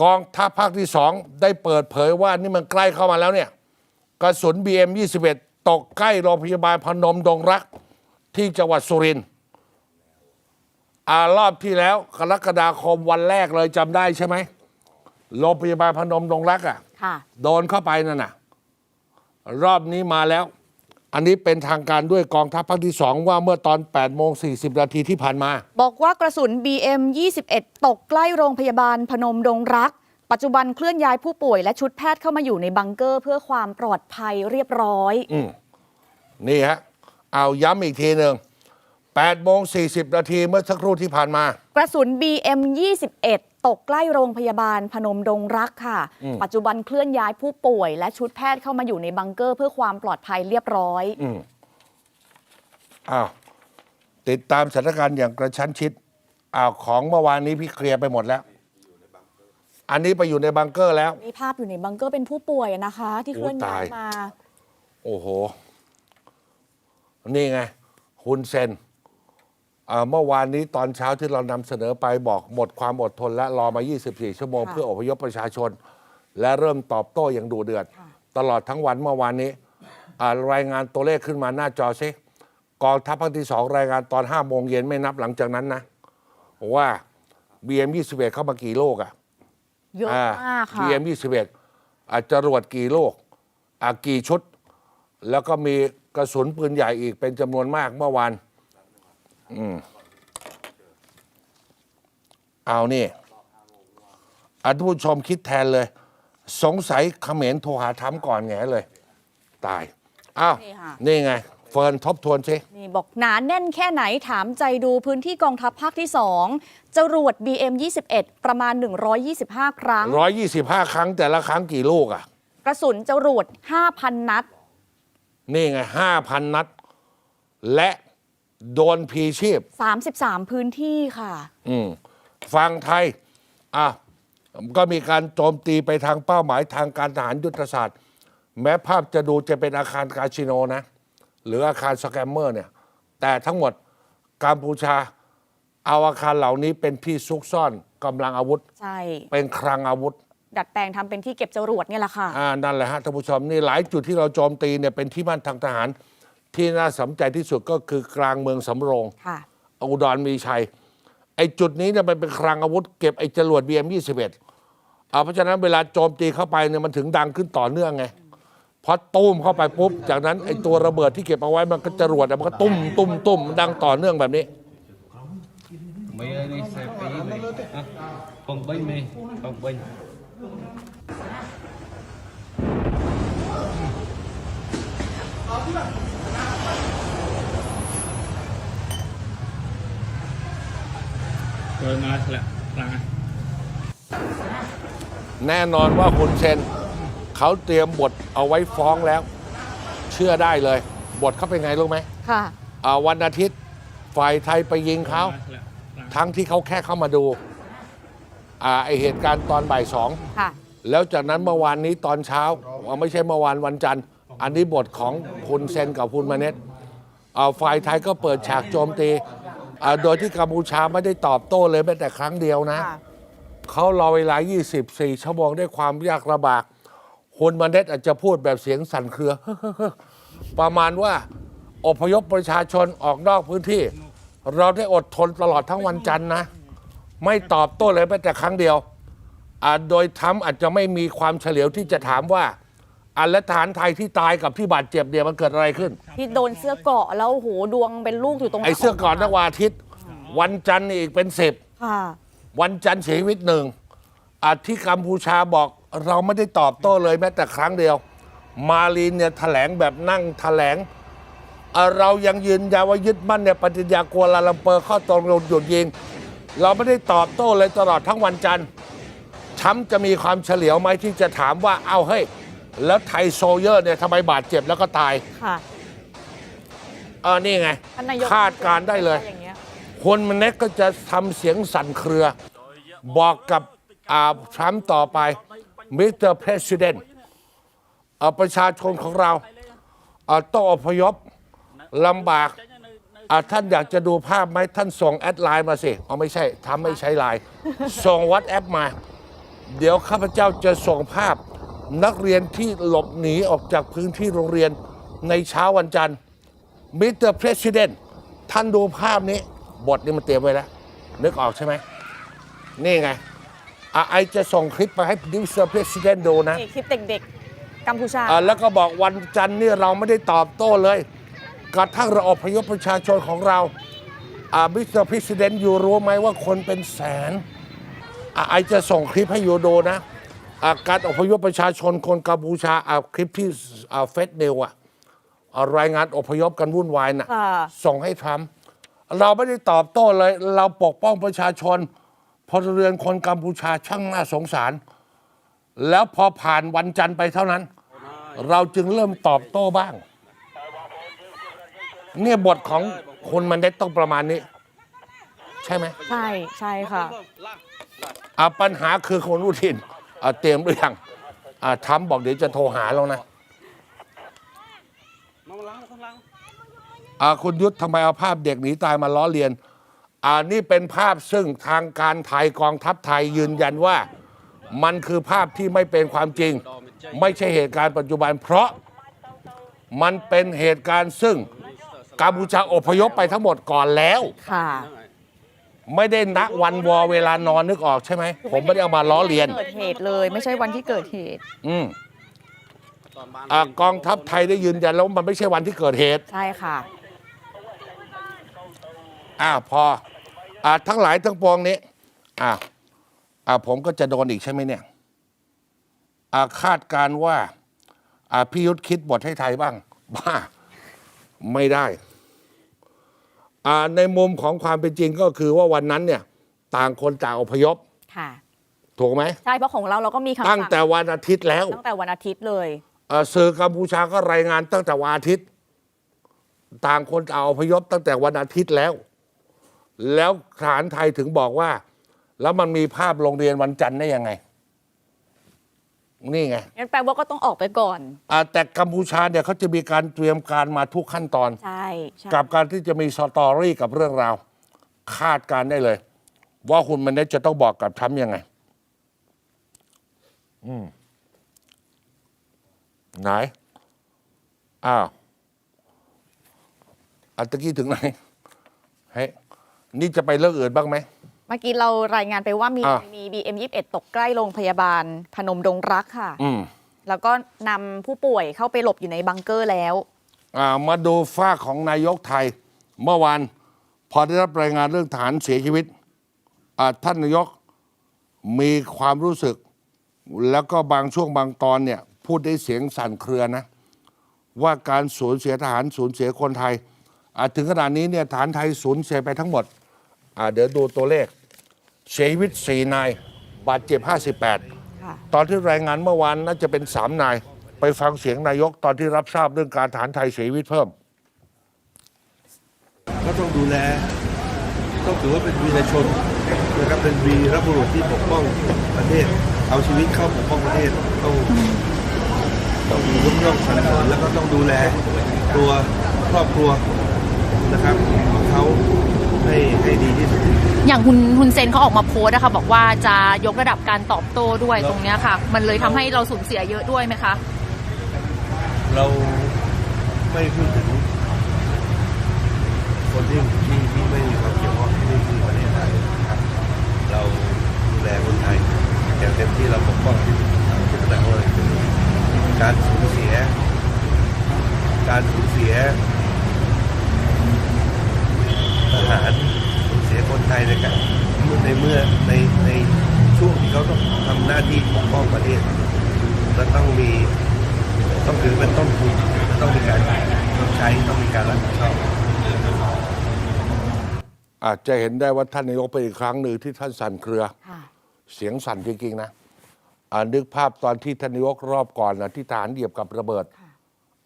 กองทัพภาคที่สองได้เปิดเผยว่านี่มันใกล้เข้ามาแล้วเนี่ยกระสุน BM 21 ตกใกล้โรงพยาบาลพนมดงรัก ที่จังหวัดสุรินทร์อารอบที่แล้วกรกฎาคมวันแรกเลยจำได้ใช่ไหมโรงพยาบาลพนมดงรักอะ ค่ะ โดนเข้าไปนั่นน่ะ รอบนี้มาแล้ว อันนี้เป็นทางการด้วยกองทัพภาคที่สองว่าเมื่อตอน8โมง40 นาทีที่ผ่านมา บอกว่ากระสุน BM 21 ตกใกล้โรงพยาบาลพนมดงรัก ปัจจุบันเคลื่อนย้ายผู้ป่วยและชุดแพทย์เข้ามาอยู่ในบังเกอร์ เพื่อความปลอดภัยเรียบร้อยนี่ฮะ เอาย้ำอีกทีหนึ่ง8โมง40 นาทีเมื่อสักครู่ที่ผ่านมา กระสุน BM 21 ตกใกล้โรงพยาบาลพนมดงรักค่ะ ปัจจุบันเคลื่อนย้ายผู้ป่วย และชุดแพทย์เข้ามาอยู่ในบังเกอร์ เพื่อความปลอดภัยเรียบร้อยอ้าวติดตามสถานการณ์อย่างกระชั้นชิดอ้าวของเมื่อวานนี้พี่เคลียร์ไปหมดแล้ว อันนี้ไปอยู่ในบังเกอร์แล้ว มีภาพอยู่ในบังเกอร์เป็นผู้ป่วยนะคะ ที่เคลื่อนย้ายโอ้ตายมา โอ้โห นี่ไงฮุนเซนอ่า เมื่อวานนี้ตอนเช้าที่เรานำเสนอไปบอกหมดความอดทนและรอมา 24 ชั่วโมง ค่ะ เพื่ออพยพประชาชน และเริ่มตอบโต้อย่างดุเดือด ค่ะ ตลอดทั้งวันเมื่อวานนี้อ่ารายงานตัวเลขขึ้นมาหน้าจอซิกองทัพภาคที่สองรายงานตอน5โมงเย็นไม่นับหลังจากนั้นนะ ว่า BM 21 เข้ามากี่โลกอะ เยอะมากค่ะ BM 21อาจจะรวดกี่ลูกอะกี่ชุด แล้วก็มีกระสุนปืนใหญ่อีกเป็นจำนวนมากเมื่อวาน อืมเอานี่อันผู้ชมคิดแทนเลย สงสัยเขมรโทรหาทำก่อนไงเลย ตาย อ้าว นี่ค่ะ นี่ไง เฟิร์นทบทวนซินี่บอกหนาแน่นแค่ไหนถามใจดูพื้นที่กองทัพภาคที่ 2จรวด BM 21ประมาณ 125 ครั้งร้อยยี่สิบห้าครั้งแต่ละครั้งกี่ลูกอะ กระสุนจรวด 5,000 นัด นี่ไงห้าพันนัด และ โดนพีชีพ 33 พื้นที่ค่ะ อืมฝั่งไทย อะ ก็มีการโจมตีไปทางเป้าหมายทางการทหารยุทธศาสตร์ แม้ภาพจะดูจะเป็นอาคารคาสิโนนะ หรืออาคารสแกมเมอร์เนี่ย แต่ทั้งหมดกัมพูชา เอาอาคารเหล่านี้เป็นที่ซุกซ่อนกำลังอาวุธ ใช่ เป็นคลังอาวุธ ดัดแปลงทำเป็นที่เก็บจรวดเนี่ยแหละค่ะ อ่านั่นแหละฮะท่านผู้ชมนี่หลายจุดที่เราโจมตีเนี่ยเป็นที่มั่นทางทหาร ที่น่าสนใจที่สุดก็คือกลางเมืองสำโรงค่ะ อุดรมีชัย ไอ้จุดนี้เนี่ยมันเป็นคลังอาวุธเก็บไอ้จรวด BM 21อ่าเพราะฉะนั้นเวลาโจมตีเข้าไปเนี่ยมันถึงดังขึ้นต่อเนื่องไงพอตุ้มเข้าไปปุ๊บ จากนั้นไอ้ตัวระเบิดที่เก็บเอาไว้มันก็จรวดอะมันก็ตุ้มตุ้มตุ้มดังต่อเนื่องแบบนี้ mấy ơi đi xe phí này à, phòng binh đi phòng binh rồi mà là là แน่นอนว่าคุณเซนเขาเตรียมบทเอาไว้ฟ้องแล้ว เชื่อได้เลย บทเขาเป็นไงรู้ไหมค่ะ อ่าวันอาทิตย์ฝ่ายไทยไปยิงเขา là là ทั้งที่เขาแค่เข้ามาดูอ่าไอเหตุการณ์ตอนบ่ายสอง ค่ะ แล้วจากนั้นเมื่อวานนี้ตอนเช้าอ่าไม่ใช่เมื่อวานวันจันทร์ อันนี้บทของคุณเซนกับคุณมาเน็ตอ่าฝ่ายไทยก็เปิดฉากโจมตี อ่าโดยที่กัมพูชาไม่ได้ตอบโต้เลยแม้แต่ครั้งเดียวนะ ค่ะเขารอเวลา 24 ชั่วโมงด้วยความยากลำบากคุณมาเน็ตอาจจะพูดแบบเสียงสั่นเครือ ประมาณว่าอพยพประชาชนออกนอกพื้นที่ เราได้อดทนตลอดทั้งวันจันทร์นะ ไม่ตอบโต้เลยแม้แต่ครั้งเดียวอ่าโดยทำอาจจะไม่มีความเฉลียวที่จะถามว่า อันและทหารไทยที่ตายกับที่บาดเจ็บเนี่ยมันเกิดอะไรขึ้น ที่โดนเสื้อเกราะแล้วโหดวงเป็นลูกอยู่ตรงไอ้เสื้อก่อนนักวันอาทิตย์ วันจันทร์นี่อีกเป็นสิบค่ะ วันจันทร์เสียชีวิตหนึ่งอาที่กัมพูชาบอกเราไม่ได้ตอบโต้เลยแม้แต่ครั้งเดียว มาลีนเนี่ยแถลงแบบนั่งแถลงเอ่อเรายังยืนยันว่ายึดมั่นในปฏิญญากัวลาลัมเปอร์ข้อตกลงหยุดยิง เราไม่ได้ตอบโต้เลยตลอดทั้งวันจันทร์ช้ำจะมีความเฉลียวไหมที่จะถามว่าเอาเฮ้ย แล้วไทยโซเยอร์เนี่ยทำไมบาดเจ็บแล้วก็ตายค่ะเออนี่ไง ท่านนายกคาดการณ์ได้เลยอย่างเงี้ยคนมันเน็กก็จะทำเสียงสั่นเครือ บอกกับอาทรัมป์ต่อไปมิสเตอร์เพรสิดเนประชาชนของเราอ่าต้องอพยพลำบากอ่าท่านอยากจะดูภาพไหมท่านส่งแอดไลน์มาสิเอาไม่ใช่ทำไม่ใช้ไลน์ ส่งวัดแอปมา เดี๋ยวข้าพเจ้าจะส่งภาพ นักเรียนที่หลบหนีออกจากพื้นที่โรงเรียนในเช้าวันจันทร์มิสเตอร์เพรสิดเนท่านดูภาพนี้ บทนี้มันเตรียมไว้แล้ว นึกออกใช่ไหม นี่ไงอะไอจะส่งคลิปไปให้มิสเตอร์เพรสิดเนดูนะ นี่คลิปเด็กๆ กัมพูชา อะแล้วก็บอกวันจันทร์นี่เราไม่ได้ตอบโต้เลยกระทั่งเราอพยพประชาชนของเราอ่ามิสเตอร์พิสเดนอยู่รู้ไหมว่าคนเป็นแสนอะไอจะส่งคลิปให้อยู่ดูนะ อะการอพยพประชาชนคนกัมพูชาอะคลิปที่อ่าเฟซเนวอะอะรายงานอพยพกันวุ่นวายน่ะค่ะ ส่งให้ทรัมป์เราไม่ได้ตอบโต้เลย เราปกป้องประชาชนพลเรือนคนกัมพูชาช่างน่าสงสาร แล้วพอผ่านวันจันทร์ไปเท่านั้น เราจึงเริ่มตอบโต้บ้าง เนี่ยบทของคุณมันได้ต้องประมาณนี้ ใช่ไหม ใช่ใช่ค่ะ อะปัญหาคือคนรุทิน อะเตรียมหรือยังอะทรัมป์บอกเดี๋ยวจะโทรหาแล้วนะมาล้างข้างล่างอะคุณยุทธทำไมเอาภาพเด็กหนีตายมาล้อเลียนอ่านี่เป็นภาพซึ่งทางการไทยกองทัพไทยยืนยันว่า มันคือภาพที่ไม่เป็นความจริง ไม่ใช่เหตุการณ์ปัจจุบัน เพราะมันเป็นเหตุการณ์ซึ่งกัมพูชาอพยพไปทั้งหมดก่อนแล้วค่ะ ไม่ได้นักวันวอเวลานอนนึกออกใช่ไหมผมไม่ได้เอามาล้อเลียน เกิดเหตุเลยไม่ใช่วันที่เกิดเหตุ อืมอ่ากองทัพไทยได้ยืนยันแล้ววามันไม่ใช่วันที่เกิดเหตุ ใช่ค่ะ อ่าพออ่าทั้งหลายทั้งปวงนี้ อ่าอ่าผมก็จะโดนอีกใช่ไหมเนี่ยอ่าคาดการณ์ว่า อ่าพี่ยุทธคิดบทให้ไทยบ้างบ้าไม่ได้อ่า ในมุมของความเป็นจริงก็คือว่าวันนั้นเนี่ยต่างคนต่างอพยพค่ะ ถูกไหมใช่เพราะของเราเราก็มีคำตั้สั่งงแต่วันอาทิตย์แล้ว ตั้งแต่วันอาทิตย์เลยเอ่อสื่อกัมพูชาก็รายงานตั้งแต่วันอาทิตย์ ต่างคนต่างอพยพตั้งแต่วันอาทิตย์แล้ว แล้วทหารไทยถึงบอกว่า แล้วมันมีภาพโรงเรียนวันจันทร์ได้ยังไง นี่ไงงั้นแปลว่าก็ต้องออกไปก่อน อ่าแต่กัมพูชาเนี่ยเขาจะมีการเตรียมการมาทุกขั้นตอน ใช่ใช่กับการที่จะมีสตอรี่กับเรื่องราว คาดการณ์ได้เลย ว่าคุณมันเนตจะต้องบอกกับทรัมป์ยังไง อืมไหน อ้าวอันตะกี้ถึงไหนเฮ้ยนี่จะไปเรื่องอื่นบ้างไหม เมื่อกี้เรารายงานไปว่ามีอะ มี BM 21ตกใกล้โรงพยาบาลพนมดงรักค่ะ อืมแล้วก็นำผู้ป่วยเข้าไปหลบอยู่ในบังเกอร์แล้ว อ่ามาดูฝ้ากของนายกไทย เมื่อวานพอได้รับรายงานเรื่องฐานเสียชีวิตอ่าท่านนายกมีความรู้สึก แล้วก็บางช่วงบางตอนเนี่ย พูดได้เสียงสั่นเครือนะ ว่าการสูญเสียทหารสูญเสียคนไทยอ่าถึงขนาดนี้เนี่ยฐานไทยสูญเสียไปทั้งหมด อ่าเดี๋ยวดูตัวเลข เสียชีวิต 4 นาย บาดเจ็บ58ค่ะตอนที่รายงานเมื่อวานน่าจะเป็น 3 นาย ไปฟังเสียงนายกตอนที่รับทราบเรื่องการฐานไทยเสียชีวิตเพิ่ม ก็ต้องดูแลต้องถือว่าเป็นวีรชนนะครับเป็นวีรบุรุษที่ปกป้องประเทศ เอาชีวิตเข้าปกป้องประเทศต้องต้องมียกย่องสรรเสริญแล้วก็ต้องดูแลตัวครอบครัวนะครับของเขา ให้ให้ดีที่สุด อย่างคุณคุณเซนเขาออกมาโพสต์นะคะบอกว่าจะยกระดับการตอบโต้ด้วยตรงเนี้ยค่ะ มันเลยทำให้เราสูญเสียเยอะด้วยไหมคะ เราไม่พูดถึงคนที่ที่ที่ไม่มีความเกี่ยวข้องที่ไม่มีประเทศไทยนะครับ เราดูแลคนไทยอย่างเต็มที่เราปกป้องที่ที่แสดงว่าการสูญเสีย การสูญเสียทหารสูญเสียคนไทยในการในเมื่อในในช่วงที่เขาต้องทำ หน้าที่ปกป้องประเทศและต้องมีต้องถือเป็นต้นทุนต้องมีการชดใช้ต้องมีการรับผิดชอบอาจจะเห็นได้ว่าท่านนายกเป็นอีกครั้งหนึ่งที่ท่านสั่นเครือค่ะเสียงสั่นจริงๆนะอ่านึกภาพตอนที่ท่านนายกรอบก่อนนะที่ทหารเหยียบกับระเบิดค่ะ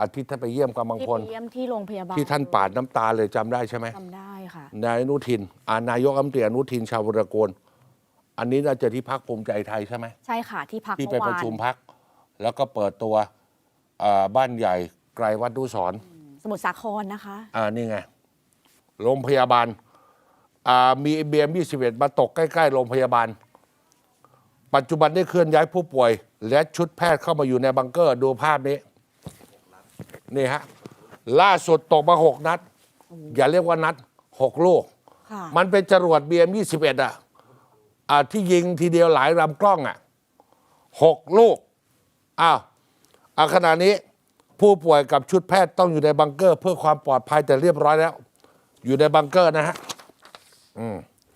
อาทิตย์ท่านไปเยี่ยมกำลังที่พไปลเยี่ยมที่โรงพยาบาลที่ท่านปาดน้ำตาเลยจำได้ใช่ไหมจำได้ค่ะนายอนุทินอ่านายกอัมเตียอนุทินชาววรโกล อันนี้น่าจะที่พักภูมิใจไทยใช่ไหมใช่ค่ะที่พักที่ไปเมื่อประวานชุมพัก แล้วก็เปิดตัวอ่าบ้านใหญ่ไกลวัดดุสรณ์สมุทรสาครนะคะ อ่านี่ไงโรงพยาบาลอ่ามีเบียม21มาตกใกล้ๆโรงพยาบาล ปัจจุบันได้เคลื่อนย้ายผู้ป่วย และชุดแพทย์เข้ามาอยู่ในบังเกอร์ดูภาพนี้นี่ฮะล่าสุดตกมาหกนัด อย่าเรียกว่านัดหกลูก ค่ะ มันเป็นจรวด BM 21 อะ อ่าที่ยิงทีเดียวหลายลำกล้องอะหกลูกอ้าวอาขณะนี้ผู้ป่วยกับชุดแพทย์ต้องอยู่ในบังเกอร์ เพื่อความปลอดภัยแต่เรียบร้อยแล้ว อยู่ในบังเกอร์นะฮะ อืม